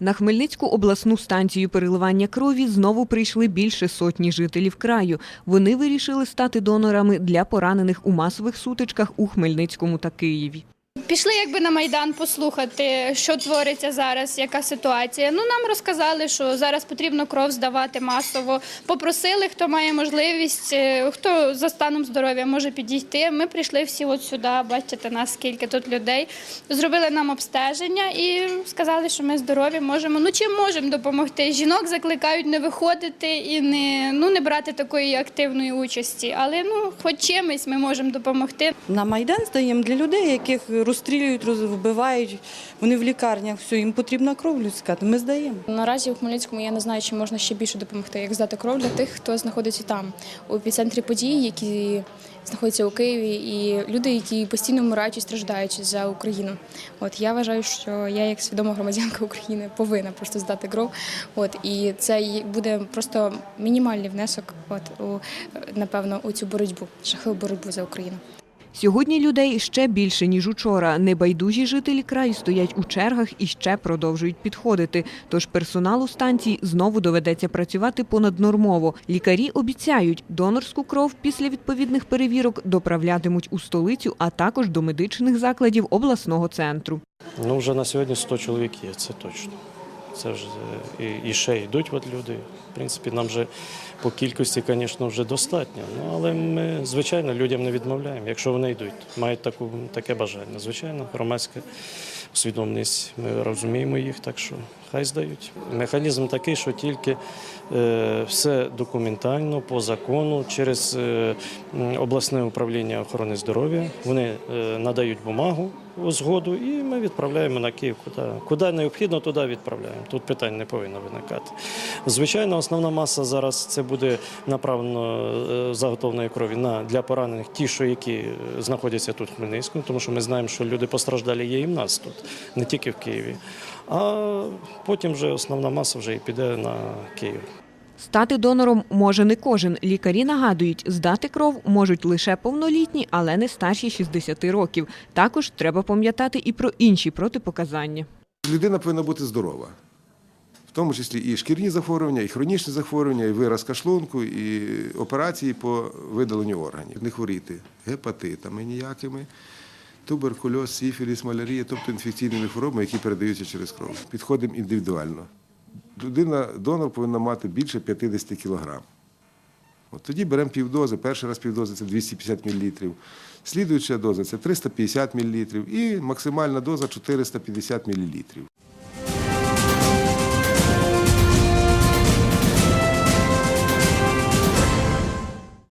На Хмельницьку обласну станцію переливання крові знову прийшли більше сотні жителів краю. Вони вирішили стати донорами для поранених у масових сутичках у Хмельницькому та Києві. Пішли якби на майдан послухати, що твориться зараз, яка ситуація. Ну нам розказали, що зараз потрібно кров здавати масово. Попросили, хто має можливість, е, хто за станом здоров'я може підійти. Ми прийшли всі от сюди, бачите нас, скільки тут людей. Зробили нам обстеження і сказали, що ми здорові, можемо. Ну чим можемо допомогти? Жінок закликають не виходити і не, ну, не брати такої активної участі. Але ну, хоч чимось ми можемо допомогти. На Майдан здаємо для людей, яких розстрілюють, роз- вбивають. Вони в лікарнях, все, їм потрібна кров людська, то ми здаємо. Наразі у Хмельницькому я не знаю, чи можна ще більше допомогти, як здати кров для тих, хто знаходиться там, у епіцентрі подій, які знаходяться у Києві, і люди, які постійно вмирають і страждають за Україну. От я вважаю, що я, як свідома громадянка України, повинна просто здати кров. От і це буде просто мінімальний внесок, от у напевно у цю боротьбу, жахливу боротьбу за Україну. Сьогодні людей ще більше, ніж учора. Небайдужі жителі краю стоять у чергах і ще продовжують підходити. Тож персоналу станції знову доведеться працювати понаднормово. Лікарі обіцяють, донорську кров після відповідних перевірок доправлятимуть у столицю, а також до медичних закладів обласного центру. Ну, вже на сьогодні 100 чоловік є, це точно. Це вже е, і, ще йдуть от люди. В принципі, нам вже по кількості, звісно, вже достатньо. Ну, але ми, звичайно, людям не відмовляємо, якщо вони йдуть, мають таку, таке бажання. Звичайно, громадська усвідомленість, ми розуміємо їх, так що хай здають. Механізм такий, що тільки е, все документально, по закону, через е, обласне управління охорони здоров'я. Вони е, надають бумагу згоду, і ми відправляємо на Київ. Куди, куди необхідно, туди відправляємо. Тут питань не повинно виникати. Звичайно, основна маса зараз це буде направлено е, заготовленої крові на для поранених, ті, що які е, знаходяться тут в Хмельницькому, тому що ми знаємо, що люди постраждалі є і в нас тут, не тільки в Києві. А потім вже основна маса вже і піде на Київ. Стати донором може не кожен. Лікарі нагадують, здати кров можуть лише повнолітні, але не старші 60 років. Також треба пам'ятати і про інші протипоказання. Людина повинна бути здорова. В тому числі і шкірні захворювання, і хронічні захворювання, і виразка шлунку, і операції по видаленню органів. Не хворіти гепатитами ніякими, туберкульоз, сифіліс, малярія, тобто інфекційними хворобами, які передаються через кров. Підходимо індивідуально. Людина, донор повинна мати більше 50 кілограм. От тоді беремо півдози. Перший раз півдози це 250 мл. Слідуюча доза це 350 мл і максимальна доза 450 мл.